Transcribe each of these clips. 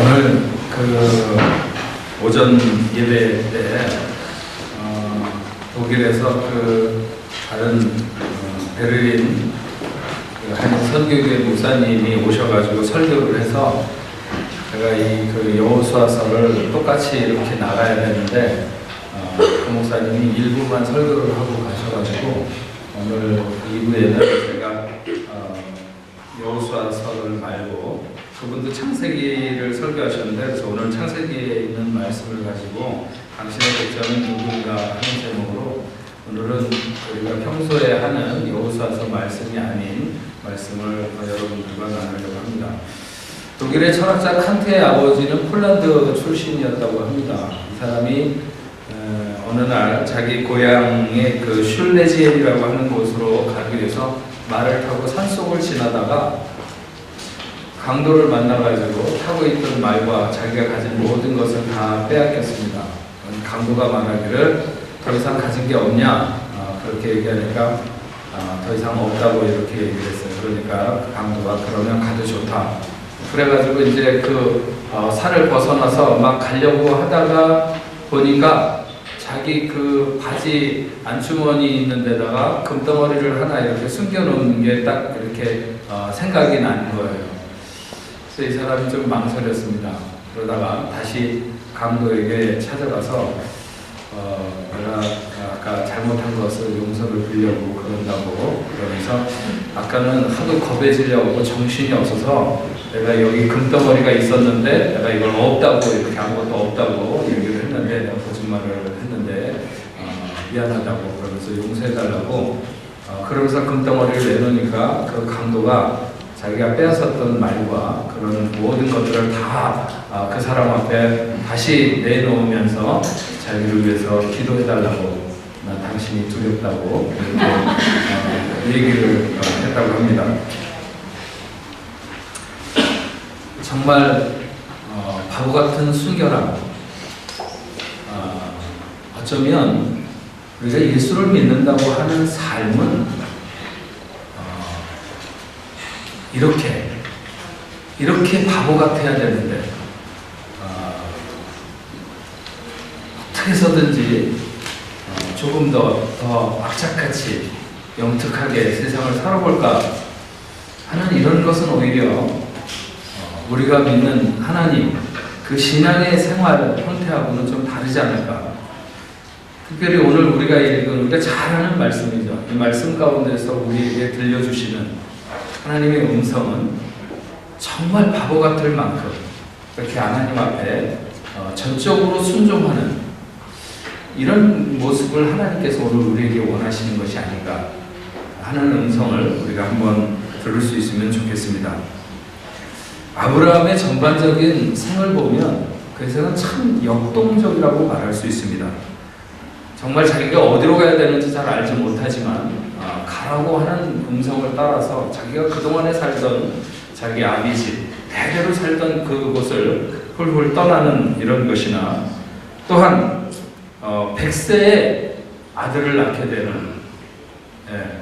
오늘 그 오전 예배 때 어, 독일에서 그 다른 어, 베를린 그한 선교회 목사님이 오셔가지고 설교를 해서 제가 이그 여호수아서를 똑같이 이렇게 나가야 되는데 어, 그 목사님이 일부만 설교를 하고 가셔가지고 오늘 2부에는 제가 어, 여호수아서를 말고 그분도 창세기를 설교하셨는데 그래서 오늘 창세기에 있는 말씀을 가지고 당신의 백성은 누구인가 하는 제목으로 오늘은 우리가 평소에 하는 여호수아서 말씀이 아닌 말씀을 여러분들과 나누려고 합니다. 독일의 철학자 칸트의 아버지는 폴란드 출신이었다고 합니다. 이 사람이 어, 어느 날 자기 고향의 그 슐레지엘이라고 하는 곳으로 가기 위해서 말을 타고 산속을 지나다가 강도를 만나가지고 타고 있던 말과 자기가 가진 모든 것을 다 빼앗겼습니다. 강도가 말하기를 더 이상 가진 게 없냐 어, 그렇게 얘기하니까 어, 더 이상 없다고 이렇게 얘기를 했어요. 그러니까 그 강도가 그러면 가도 좋다. 그래가지고 이제 그 어, 산을 벗어나서 막 가려고 하다가 보니까 자기 그 바지 안주머니 있는 데다가 금덩어리를 하나 이렇게 숨겨놓은 게딱 이렇게 어, 생각이 나는 거예요. 그래서 이 사람이 좀 망설였습니다. 그러다가 다시 강도에게 찾아가서 어, 내가 아까 잘못한 것을 용서를 빌려고 그런다고 그러면서 아까는 하도 겁에 질려고 정신이 없어서 내가 여기 금덩어리가 있었는데 내가 이걸 없다고 이렇게 아무것도 없다고 얘기를 했는데 거짓말을 했는데 어, 미안하다고 그러면서 용서해달라고 어, 그러면서 금덩어리를 내놓으니까 그 강도가 자기가 빼앗았던 말과 그런 모든 것들을 다 그 사람 앞에 다시 내놓으면서 자기를 위해서 기도해달라고 나 당신이 두렵다고 어, 얘기를 어, 했다고 합니다. 정말 어, 바보 같은 순결함. 어, 어쩌면 우리가 예수를 믿는다고 하는 삶은 어, 이렇게 이렇게 바보 같아야 되는데 어, 어떻게 해서든지 어, 조금 더, 더 악착같이 영특하게 세상을 살아볼까 하는 이런 것은 오히려 어, 우리가 믿는 하나님 그 신앙의 생활 형태하고는 좀 다르지 않을까. 특별히 오늘 우리가 읽은 우리가 잘 아는 말씀이죠. 이 말씀 가운데서 우리에게 들려주시는 하나님의 음성은 정말 바보 같을 만큼 그렇게 하나님 앞에 어, 전적으로 순종하는 이런 모습을 하나님께서 오늘 우리에게 원하시는 것이 아닌가 하는 음성을 우리가 한번 들을 수 있으면 좋겠습니다. 아브라함의 전반적인 생을 보면 그에서는 참 역동적이라고 말할 수 있습니다. 정말 자기가 어디로 가야 되는지 잘 알지 못하지만 아, 가라고 하는 음성을 따라서 자기가 그동안에 살던 자기 아비집 대대로 살던 그곳을 훌훌 떠나는 이런 것이나 또한 어, 100세에 아들을 낳게 되는 예.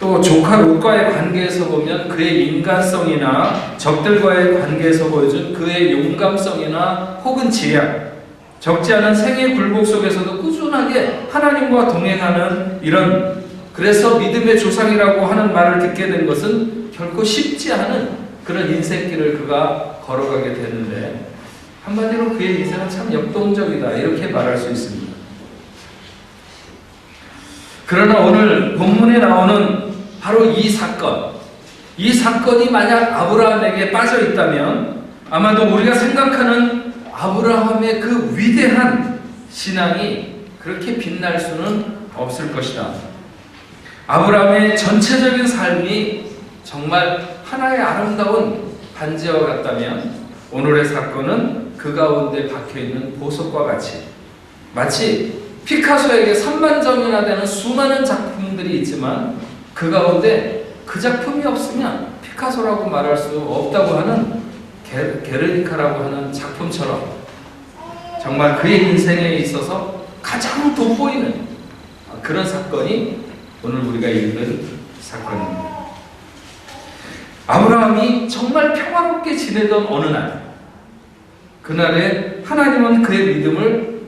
또 조카 롯과의 관계에서 보면 그의 인간성이나 적들과의 관계에서 보여준 그의 용감성이나 혹은 지략 적지 않은 생의 굴곡 속에서도 꾸준하게 하나님과 동행하는 이런 그래서 믿음의 조상이라고 하는 말을 듣게 된 것은 결코 쉽지 않은 그런 인생길을 그가 걸어가게 되는데 한마디로 그의 인생은 참 역동적이다 이렇게 말할 수 있습니다. 그러나 오늘 본문에 나오는 바로 이 사건, 이 사건이 만약 아브라함에게 빠져 있다면 아마도 우리가 생각하는 아브라함의 그 위대한 신앙이 그렇게 빛날 수는 없을 것이다. 아브라함의 전체적인 삶이 정말 하나의 아름다운 반지와 같다면 오늘의 사건은 그 가운데 박혀 있는 보석과 같이 마치 피카소에게 3만 점이나 되는 수많은 작품들이 있지만 그 가운데 그 작품이 없으면 피카소라고 말할 수 없다고 하는 게, 게르니카라고 하는 작품처럼 정말 그의 인생에 있어서 가장 돋보이는 그런 사건이 오늘 우리가 읽은 사건입니다. 아브라함이 정말 평화롭게 지내던 어느 날, 그날에 하나님은 그의 믿음을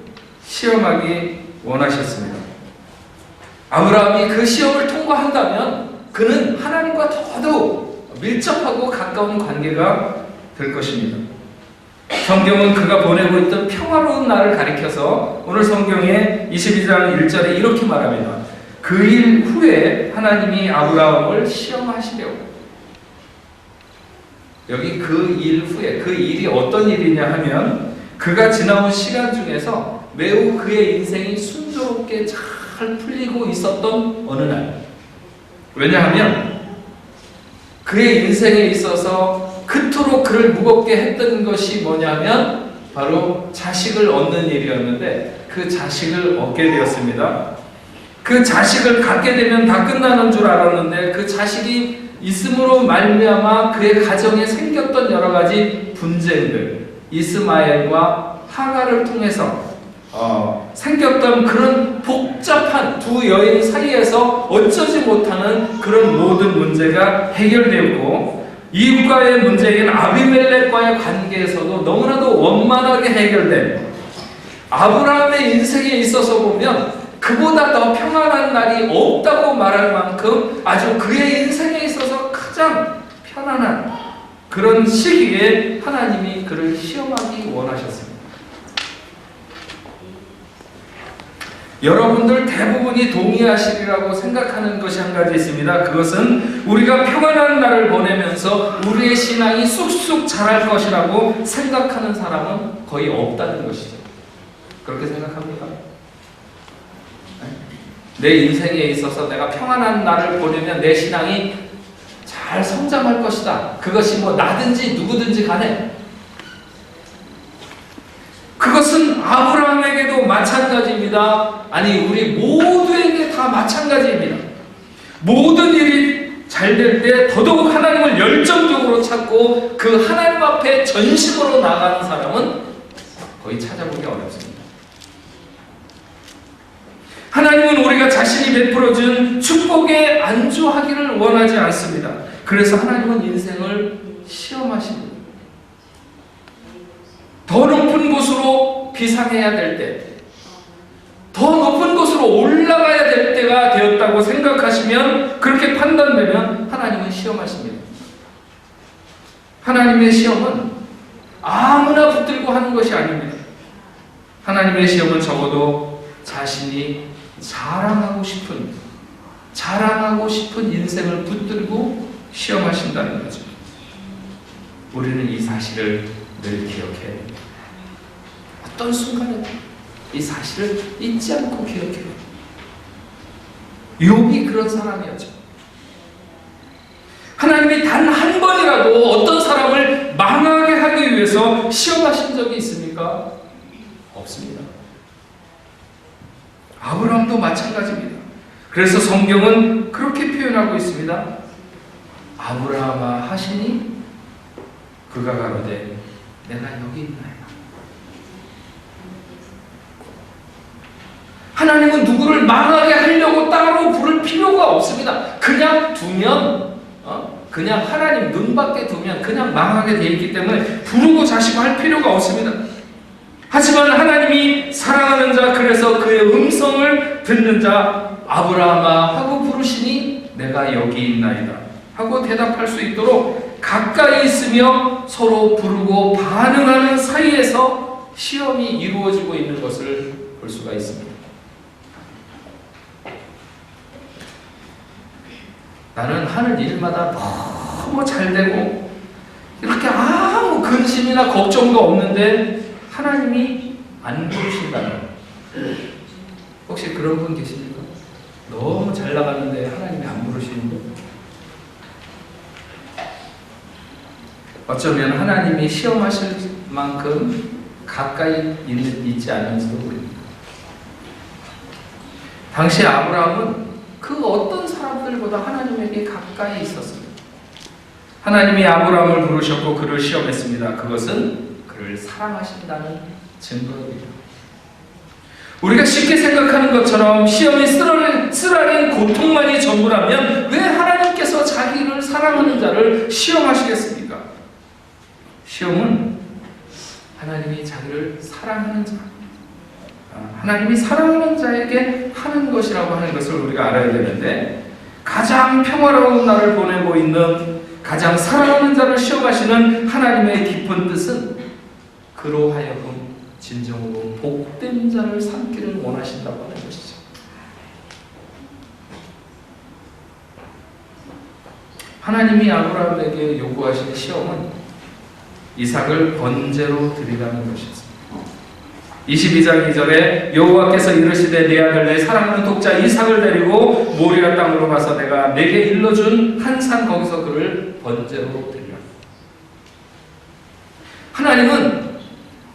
시험하기 원하셨습니다. 아브라함이 그 시험을 통과한다면 그는 하나님과 더더욱 밀접하고 가까운 관계가 될 것입니다. 성경은 그가 보내고 있던 평화로운 날을 가리켜서 오늘 성경의 22장 1절에 이렇게 말합니다. 그 일 후에 하나님이 아브라함을 시험하시려고. 여기 그 일 후에 그 일이 어떤 일이냐 하면 그가 지나온 시간 중에서 매우 그의 인생이 순조롭게 잘 풀리고 있었던 어느 날. 왜냐하면 그의 인생에 있어서 그토록 그를 무겁게 했던 것이 뭐냐면 바로 자식을 얻는 일이었는데 그 자식을 얻게 되었습니다. 그 자식을 갖게 되면 다 끝나는 줄 알았는데 그 자식이 있음으로 말미암아 그의 가정에 생겼던 여러 가지 분쟁들 이스마엘과 하가를 통해서 어, 생겼던 그런 복잡한 두 여인 사이에서 어쩌지 못하는 그런 모든 문제가 해결되었고 이웃과의 문제인 아비멜렉과의 관계에서도 너무나도 원만하게 해결된 아브라함의 인생에 있어서 보면 그보다 더 평안한 날이 없다고 말할 만큼 아주 그의 인생에 있어서 가장 편안한 그런 시기에 하나님이 그를 시험하기 원하셨습니다. 여러분들 대부분이 동의하시리라고 생각하는 것이 한 가지 있습니다. 그것은 우리가 평안한 날을 보내면서 우리의 신앙이 쑥쑥 자랄 것이라고 생각하는 사람은 거의 없다는 것이죠. 그렇게 생각합니까? 내 인생에 있어서 내가 평안한 날을 보내면 내 신앙이 잘 성장할 것이다. 그것이 뭐 나든지 누구든지 간에 그것은 아브라함에게도 마찬가지입니다. 아니 우리 모두에게 다 마찬가지입니다. 모든 일이 잘 될 때 더더욱 하나님을 열정적으로 찾고 그 하나님 앞에 전심으로 나가는 사람은 거의 찾아보기 어렵습니다. 하나님은 우리가 자신이 베풀어준 축복에 안주하기를 원하지 않습니다. 그래서 하나님은 인생을 시험하십니다. 곳으로 비상해야 될 때, 더 높은 곳으로 올라가야 될 때가 되었다고 생각하시면, 그렇게 판단되면 하나님은 시험하십니다. 하나님의 시험은 아무나 붙들고 하는 것이 아닙니다. 하나님의 시험은 적어도 자신이 자랑하고 싶은, 자랑하고 싶은 인생을 붙들고 시험하신다는 거죠. 우리는 이 사실을 늘 기억해야 됩니다. 어떤 순간에 이 사실을 잊지 않고 됩니다. 욥이 그런 사람이었죠. 하나님이 단 한 번이라도 어떤 사람을 망하게 하기 위해서 시험하신 적이 있습니까? 없습니다. 아브라함도 마찬가지입니다. 그래서 성경은 그렇게 표현하고 있습니다. 아브라함아 하시니 그가 가로되 내가 여기 있나이 하나님은 누구를 망하게 하려고 따로 부를 필요가 없습니다. 그냥 두면 어? 그냥 하나님 눈밖에 두면 그냥 망하게 돼 있기 때문에 부르고 자시고 할 필요가 없습니다. 하지만 하나님이 사랑하는 자 그래서 그의 음성을 듣는 자 아브라함아 하고 부르시니 내가 여기 있나이다 하고 대답할 수 있도록 가까이 있으며 서로 부르고 반응하는 사이에서 시험이 이루어지고 있는 것을 볼 수가 있습니다. 나는 하는 일마다 너무 잘 되고 이렇게 아무 근심이나 걱정도 없는데 하나님이 안 부르신다는 혹시 그런 분 계십니까? 너무 잘 나가는데 하나님이 안 부르시는 분? 어쩌면 하나님이 시험하실 만큼 가까이 있지 않은지도 모릅니다. 당시 아브라함은 그 어떤 사람들보다 하나님에게 가까이 있었습니다. 하나님이 아브라함을 부르셨고 그를 시험했습니다. 그것은 그를 사랑하신다는 증거입니다. 우리가 쉽게 생각하는 것처럼 시험이 쓰라린, 고통만이 전부라면 왜 하나님께서 자기를 사랑하는 자를 시험하시겠습니까? 시험은 하나님이 자기를 사랑하는 자, 아, 하나님이 사랑하는 자에게 하는 것이라고 하는 것을 우리가 알아야 되는데 가장 평화로운 날을 보내고 있는 가장 사랑하는 자를 시험하시는 하나님의 깊은 뜻은 그로 하여금 진정으로 복된 자를 삼기를 원하신다고 하는 것이죠. 하나님이 아브라함에게 요구하신 시험은 이삭을 번제로 드리라는 것이었습니다. 22장 2절에 여호와께서 이르시되 내 아들 내 사랑하는 독자 이삭을 데리고 모리아 땅으로 가서 내가 내게 일러준 한 산 거기서 그를 번제로 드리라. 하나님은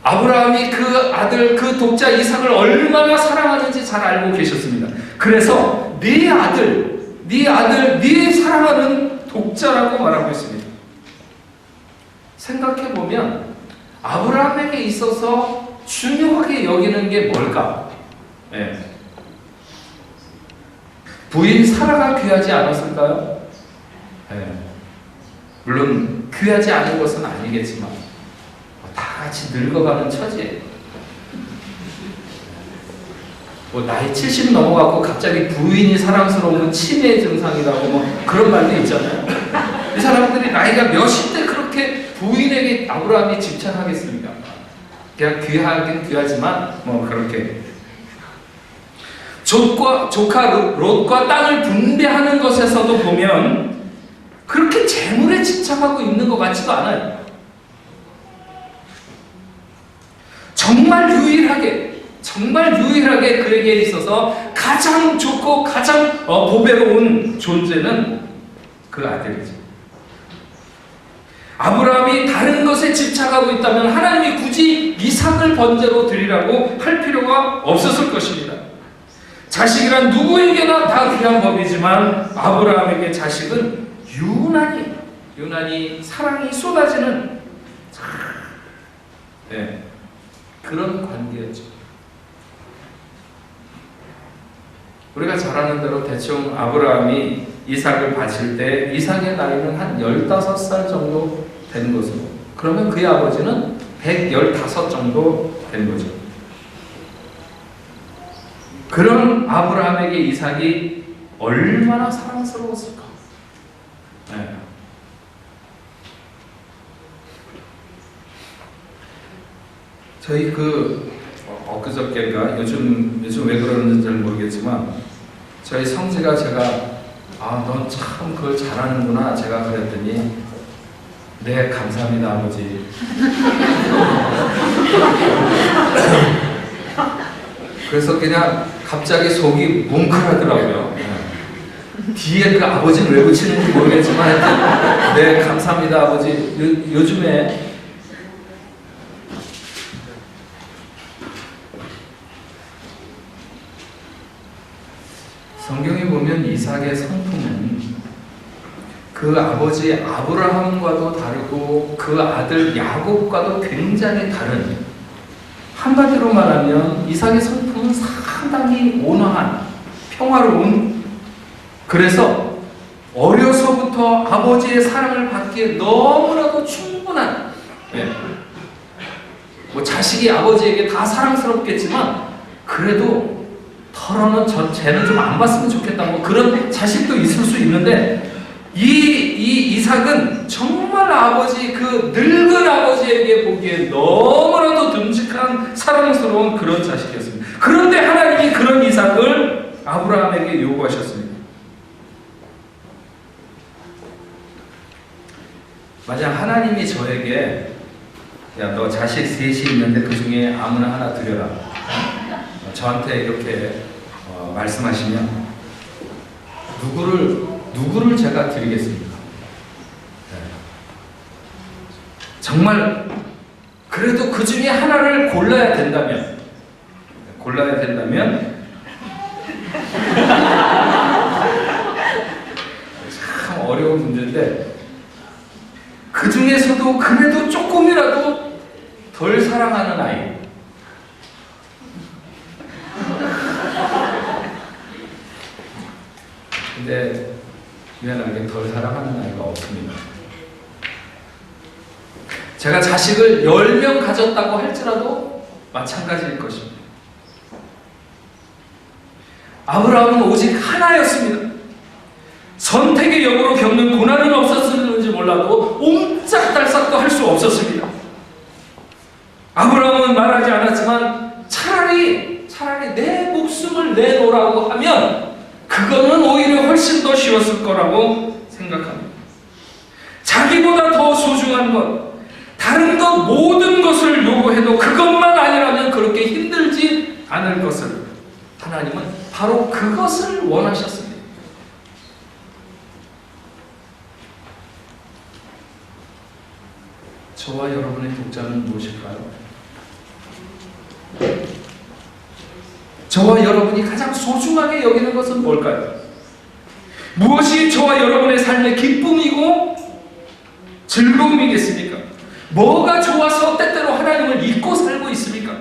아브라함이 그 아들 그 독자 이삭을 얼마나 사랑하는지 잘 알고 계셨습니다. 그래서 네 아들, 네 아들, 네 사랑하는 독자라고 말하고 있습니다. 생각해 보면 아브라함에게 있어서 중요하게 여기는 게 뭘까? 예. 부인 사라가 귀하지 않았을까요? 예. 물론 귀하지 않은 것은 아니겠지만 다 같이 늙어가는 처지예요. 뭐 나이 70 넘어가고 갑자기 부인이 사랑스러우면 치매 증상이라고 뭐 그런 말도 있잖아요. 이 사람들이 나이가 몇십 대 그렇게 부인에게 아브라함이 집착하겠습니까? 그냥 귀하긴 귀하지만 뭐 그렇게 조과, 조카 롯과 땅을 분배하는 것에서도 보면 그렇게 재물에 집착하고 있는 것 같지도 않아요. 정말 유일하게 정말 유일하게 그에게 있어서 가장 좋고 가장 어, 보배로운 존재는 그 아들이죠. 아브라함이 다른 것에 집착하고 있다면 하나님이 굳이 이삭을 번제로 드리라고 할 필요가 없었을 것입니다. 자식이란 누구에게나 다 귀한 법이지만 아브라함에게 자식은 유난히 유난히 사랑이 쏟아지는 네, 그런 관계였죠. 우리가 잘 아는 대로 대충 아브라함이 이삭을 바칠 때 이삭의 나이는 한 15살 정도 된 것으로 그러면 그의 아버지는 115 정도 된 거죠. 그런 아브라함에게 이삭이 얼마나 사랑스러웠을까? 네. 저희 그 어, 엊그저께인가 요즘 요즘 왜 그러는지 잘 모르겠지만 저희 성지가 제가 아 넌 참 그걸 잘하는구나 제가 그랬더니 네 감사합니다 아버지. 그래서 그냥 갑자기 속이 뭉클하더라고요. 네. 뒤에 그 아버지는 왜 붙이는지 모르겠지만 네 감사합니다 아버지. 요, 요즘에 성경에 보면 이삭의 성품은 그 아버지 아브라함과도 다르고 그 아들 야곱과도 굉장히 다른 한마디로 말하면 이삭의 성품은 상당히 온화한 평화로운 그래서 어려서부터 아버지의 사랑을 받기에 너무나도 충분한 예. 뭐 자식이 아버지에게 다 사랑스럽겠지만 그래도 털어는 저 쟤는 좀 안 봤으면 좋겠다 뭐 그런 자식도 있을 수 있는데 이, 이 이삭은 정말 아버지 그 늙은 아버지에게 보기에 너무나도 듬직한 사랑스러운 그런 자식이었습니다. 그런데 하나님이 그런 이삭을 아브라함에게 요구하셨습니다. 만약 하나님이 저에게 야 너 자식 셋이 있는데 그 중에 아무나 하나 드려라. 저한테 이렇게 어, 말씀하시면 누구를 누구를 제가 드리겠습니까? 네. 정말 그래도 그 중에 하나를 골라야 된다면 골라야 된다면 참 어려운 문제인데 그 중에서도 그래도 조금이라도 덜 사랑하는 아이 근데 미안하게 덜 사랑하는 아이가 없습니다. 제가 자식을 10명 가졌다고 할지라도 마찬가지일 것입니다. 아브라함은 오직 하나였습니다. 선택의 역으로 겪는 고난은 없었을지 몰라도 옴짝달싹도 할 수 없었습니다. 아브라함은 말하지 않았지만 차라리 차라리 내 목숨을 내놓으라고 하면 그거는 오히려 훨씬 더 쉬웠을 거라고 생각합니다. 자기보다 더 소중한 것, 다른 것 모든 것을 요구해도 그것만 아니라면 그렇게 힘들지 않을 것을 하나님은 바로 그것을 원하셨습니다. 저와 여러분의 독자는 무엇일까요? 저와 여러분이 가장 소중하게 여기는 것은 뭘까요? 무엇이 저와 여러분의 삶의 기쁨이고 즐거움이겠습니까? 뭐가 좋아서 때때로 하나님을 잊고 살고 있습니까?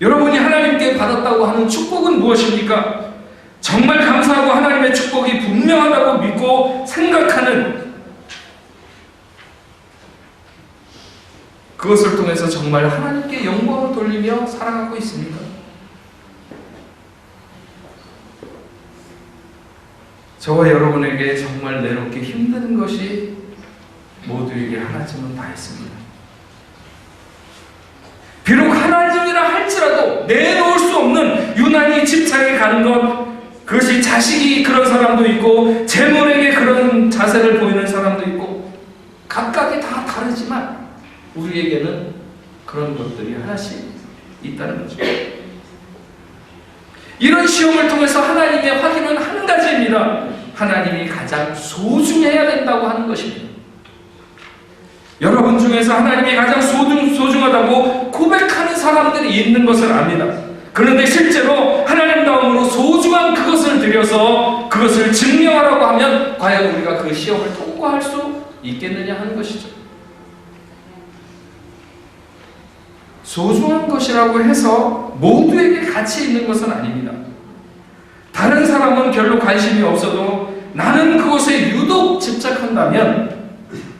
여러분이 하나님께 받았다고 하는 축복은 무엇입니까? 정말 감사하고 하나님의 축복이 분명하다고 믿고 생각하는 그것을 통해서 정말 하나님께 영광을 돌리며 살아가고 있습니다. 저와 여러분에게 정말 내놓기 힘든 것이 모두에게 하나쯤은 다 있습니다. 비록 하나님이라 할지라도 내놓을 수 없는 유난히 집착에 가는 것, 그것이 자식이 그런 사람도 있고, 재물에게 그런 자세를 보이는 사람도 있고, 각각이 다 다르지만, 우리에게는 그런 것들이 하나씩 있다는 거죠. 이런 시험을 통해서 하나님의 확인은 한 가지입니다. 하나님이 가장 소중해야 된다고 하는 것입니다. 여러분 중에서 하나님이 가장 소중, 소중하다고 고백하는 사람들이 있는 것을 압니다. 그런데 실제로 하나님다움으로 소중한 그것을 들여서 그것을 증명하라고 하면 과연 우리가 그 시험을 통과할 수 있겠느냐 하는 것이죠. 소중한 것이라고 해서 모두에게 가치 있는 것은 아닙니다. 다른 사람은 별로 관심이 없어도 나는 그것에 유독 집착한다면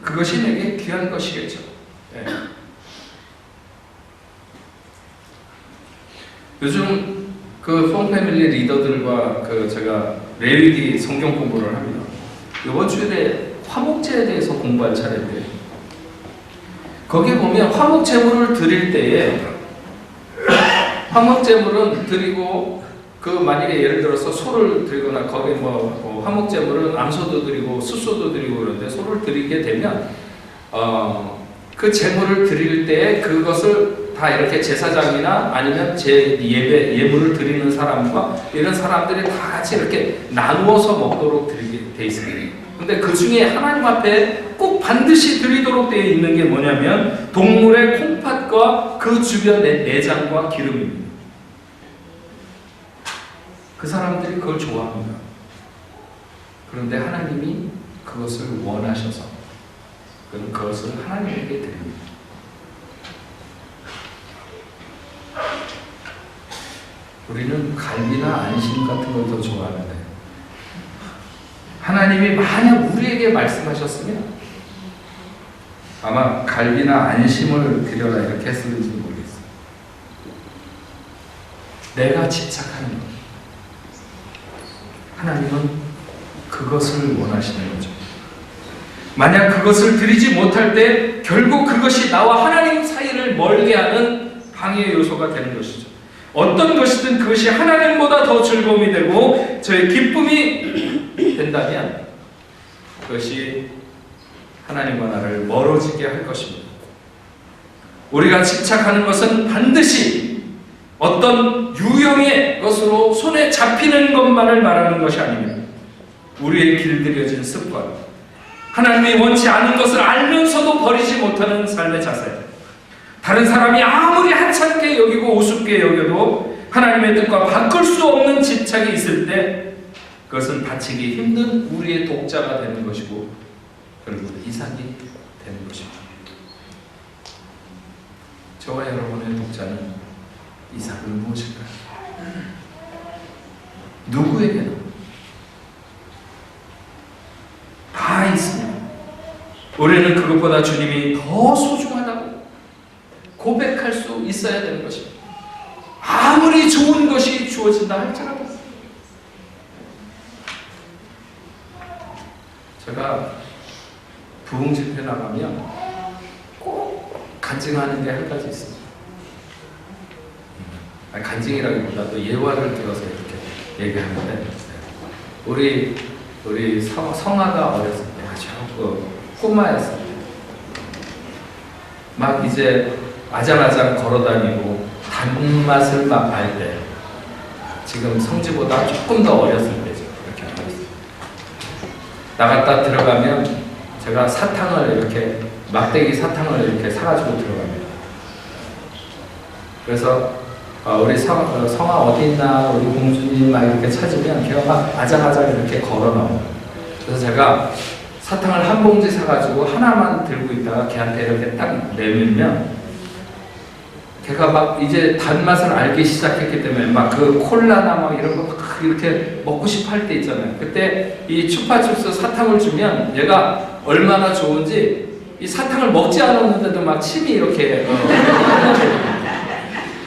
그것이 내게 귀한 것이겠죠. 네. 요즘 그 폼패밀리 리더들과 그 제가 레위기 성경 공부를 합니다. 이번 주에 화목제에 대해서 공부할 차례인데 거기에 보면 화목 제물을 드릴 때에 화목 제물은 드리고 그 만약에 예를 들어서 소를 드리거나 거기 뭐, 뭐 화목 제물은 암소도 드리고 수소도 드리고 그런데 소를 드리게 되면 어, 그 제물을 드릴 때에 그것을 다 이렇게 제사장이나 아니면 제 예배 예물을 드리는 사람과 이런 사람들이 다 같이 이렇게 나누어서 먹도록 드리게 돼 있습니다. 근데 그 중에 하나님 앞에 꼭 반드시 드리도록 되어 있는 게 뭐냐면 동물의 콩팥과 그 주변의 내장과 기름입니다. 그 사람들이 그걸 좋아합니다. 그런데 하나님이 그것을 원하셔서 그것을 하나님에게 드립니다. 우리는 갈비나 안심 같은 걸 더 좋아하는데 하나님이 만약 우리에게 말씀하셨으면 아마 갈비나 안심을 드려라 이렇게 했을지 모르겠어요. 내가 집착하는 것. 하나님은 그것을 원하시는 거죠. 만약 그것을 드리지 못할 때 결국 그것이 나와 하나님 사이를 멀게 하는 방해 요소가 되는 것이죠. 어떤 것이든 그것이 하나님보다 더 즐거움이 되고 저의 기쁨이 된다면 그것이 하나님과 나를 멀어지게 할 것입니다. 우리가 집착하는 것은 반드시 어떤 유형의 것으로 손에 잡히는 것만을 말하는 것이 아닙니다. 우리의 길들여진 습관, 하나님이 원치 않은 것을 알면서도 버리지 못하는 삶의 자세, 다른 사람이 아무리 하찮게 여기고 우습게 여겨도 하나님의 뜻과 바꿀 수 없는 집착이 있을 때 그것은 바치기 힘든 우리의 독자가 되는 것이고 그리고 이삭이 되는 것입니다. 저와 여러분의 독자는 이삭은 무엇일까요? 누구에게나 다 있습니다. 우리는 그것보다 주님이 더 소중하다고 고백할 수 있어야 되는 것입니다. 아무리 좋은 것이 주어진다 할지라도 제가 부흥 집회 나가면 꼭 간증하는 게 한 가지 있습니다. 아니, 간증이라기보다도 예화를 들어서 이렇게 얘기하는데 우리 우리 성, 성아가 어렸을 때 아주 그 꼬마였을 때 막 이제 아장아장 걸어다니고 단맛을 막 알 때 지금 성지보다 조금 더 어렸을 때죠 이렇게. 나갔다 들어가면 제가 사탕을 이렇게 막대기 사탕을 이렇게 사가지고 들어갑니다. 그래서 어, 우리 성, 어, 성아 어디 있나 우리 공주님 막 이렇게 찾으면 걔가 막 아장아장 이렇게 걸어 나와요. 그래서 제가 사탕을 한 봉지 사가지고 하나만 들고 있다가 걔한테 이렇게 딱 내밀면 걔가 막 이제 단맛을 알기 시작했기 때문에 막 그 콜라나 막 이런 거 막 이렇게 먹고 싶어 할 때 있잖아요. 그때 이 추파춥스 사탕을 주면 얘가 얼마나 좋은지 이 사탕을 먹지 않았는데도 막 침이 이렇게 어,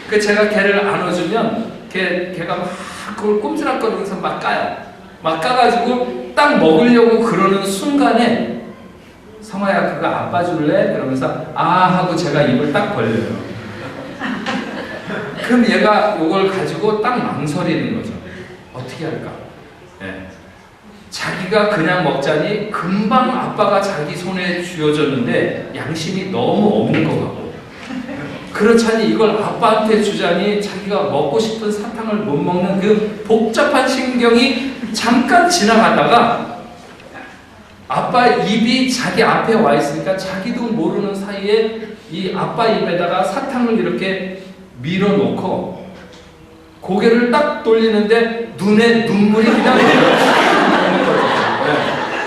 그 제가 걔를 안아주면 걔 걔가 막 그걸 꼼지락거리면서 막 까요. 막 까가지고 딱 먹으려고 그러는 순간에 성아야 그거 아빠 줄래? 그러면서 아 하고 제가 입을 딱 벌려요. 그럼 얘가 이걸 가지고 딱 망설이는 거죠. 어떻게 할까? 예. 자기가 그냥 먹자니 금방 아빠가 자기 손에 쥐어줬는데 양심이 너무 없는 것 같고 그렇자니 이걸 아빠한테 주자니 자기가 먹고 싶은 사탕을 못 먹는 그 복잡한 신경이 잠깐 지나가다가 아빠 입이 자기 앞에 와 있으니까 자기도 모르는 사이에 이 아빠 입에다가 사탕을 이렇게 밀어놓고 고개를 딱 돌리는데 눈에 눈물이 그냥. 네.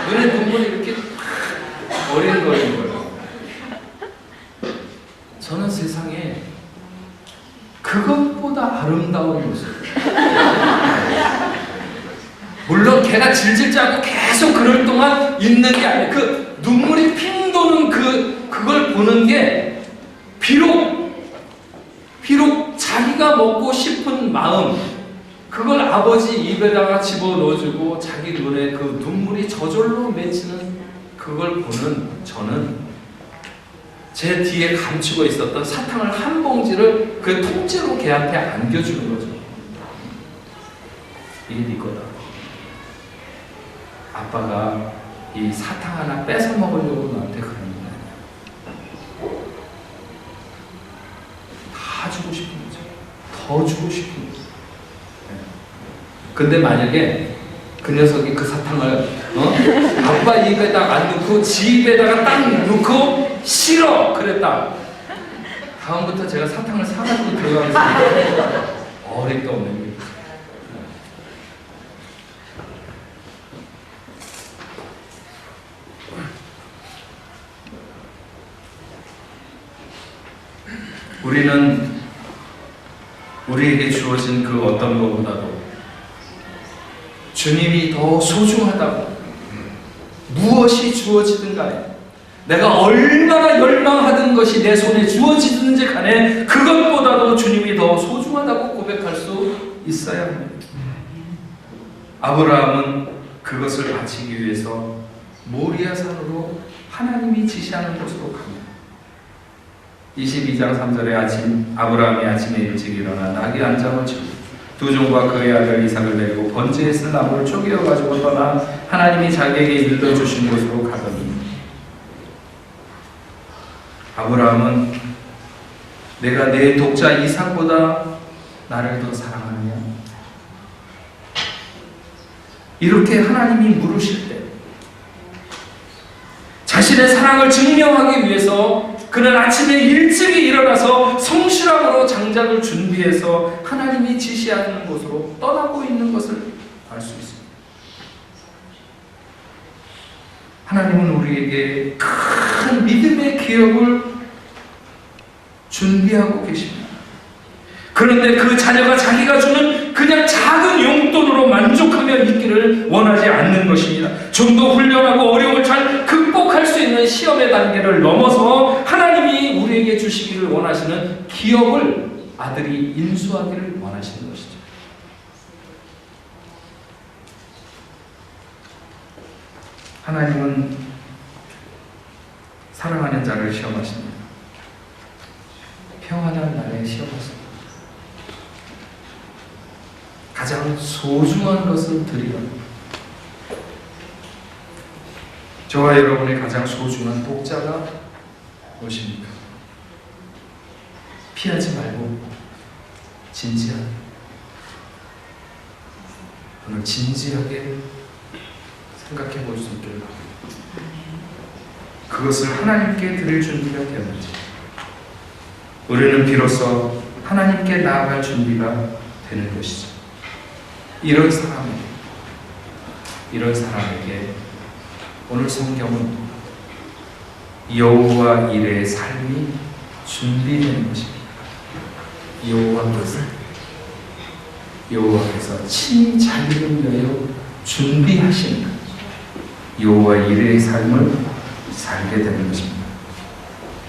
눈에 눈물이 이렇게 어린거리는 거예요. 저는 세상에 그것보다 아름다운 모습. 물론 걔가 질질 짜고 계속 그럴 동안 있는 게 아니에요. 그 눈물이 핑 도는 그 그걸 보는 게 비록 비록 자기가 먹고 싶은 마음 그걸 아버지 입에다가 집어 넣어주고 자기 눈에 그 눈물이 저절로 맺히는 그걸 보는 저는 제 뒤에 감추고 있었던 사탕을 한 봉지를 그 통째로 걔한테 안겨주는 거죠. 이게 네 거다. 아빠가 이 사탕 하나 뺏어 먹으려고 너한테 그러는 거 아니야. 다 주고 싶은 거죠. 더 주고 싶은. 네. 근데 만약에 그 녀석이 그 사탕을 어? 아빠 입에다 안 넣고 지 입에다가 딱 넣고 싫어 그랬다. 다음부터 제가 사탕을 사가지고 들어가겠습니다. 어림도 없는 게. 우리는 우리에게 주어진 그 어떤 것보다도 주님이 더 소중하다고 무엇이 주어지든 간에 내가 얼마나 열망하던 것이 내 손에 주어지든지 간에 그것보다도 주님이 더 소중하다고 고백할 수 있어야 합니다. 아브라함은 그것을 바치기 위해서 모리아산으로 하나님이 지시하는 곳으로 갑니다. 22장 3절에 아침 아브라함이 아침에 일찍 일어나 나귀 한 장을 치고 두 종과 그의 아들 이삭을 데리고 번제에 쓴 나무를 쪼개어 가지고 떠나 하나님이 자기에게 일러 주신 곳으로 가더니 아브라함은 내가 내 독자 이삭보다 나를 더 사랑하느냐? 이렇게 하나님이 물으실 때 자신의 사랑을 증명하기 위해서 그는 아침에 일찍이 일어나서 성실함으로 장작을 준비해서 하나님이 지시하는 곳으로 떠나고 있는 것을 알 수 있습니다. 하나님은 우리에게 큰 믿음의 기업을 준비하고 계십니다. 그런데 그 자녀가 자기가 주는 그냥 작은 용돈으로 만족하며 있기를 원하지 않는 것입니다. 좀 더 훈련하고 어려움을 잘 극복할 수 있는 시험의 단계를 넘어서 우리에게 주시기를 원하시는 기업을 아들이 인수하기를 원하시는 것이죠. 하나님은 사랑하는 자를 시험하십니다. 평안한 날에 시험하십니다. 가장 소중한 것을 드리라. 저와 여러분의 가장 소중한 독자가 무엇입니까? 피하지 말고 진지하게 오늘 진지하게 생각해 볼 수 있기를 바랍니다. 그것을 하나님께 드릴 준비가 되었는지 우리는 비로소 하나님께 나아갈 준비가 되는 것이죠. 이런 사람에게 이런 사람에게 오늘 성경은 여호와 일의 삶이 준비되는 것입니다. 여호와께서 여호와께서 친히 자기를 위하여 준비하시는 것. 여호와 일의 삶을 살게 되는 것입니다.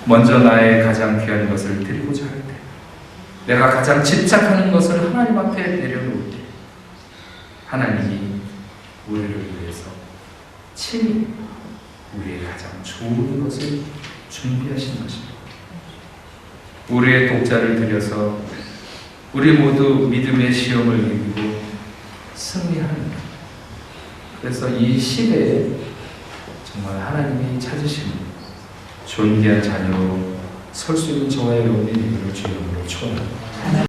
먼저 나의 가장 귀한 것을 드리고자 할 때, 내가 가장 집착하는 것을 하나님 앞에 내려놓을 때, 하나님이 우리를 위해서 친히 우리의 가장 좋은 것을 준비하신 것입니다. 우리의 독자를 들여서 우리 모두 믿음의 시험을 이기고 승리하는 것. 그래서 이 시대에 정말 하나님이 찾으시는 존귀한 자녀로 설 수 있는 저와 여러분이 되기를 주님으로 축원합니다.